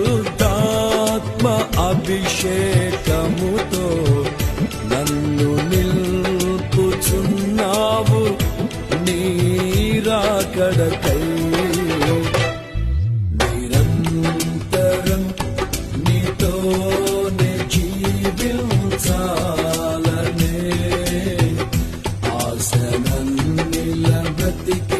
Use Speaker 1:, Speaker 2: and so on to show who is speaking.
Speaker 1: పరిశుద్ధాత్మ అభిషేకముతో నన్ను నిల్పుచున్నావు నీరాకడకై Thank you.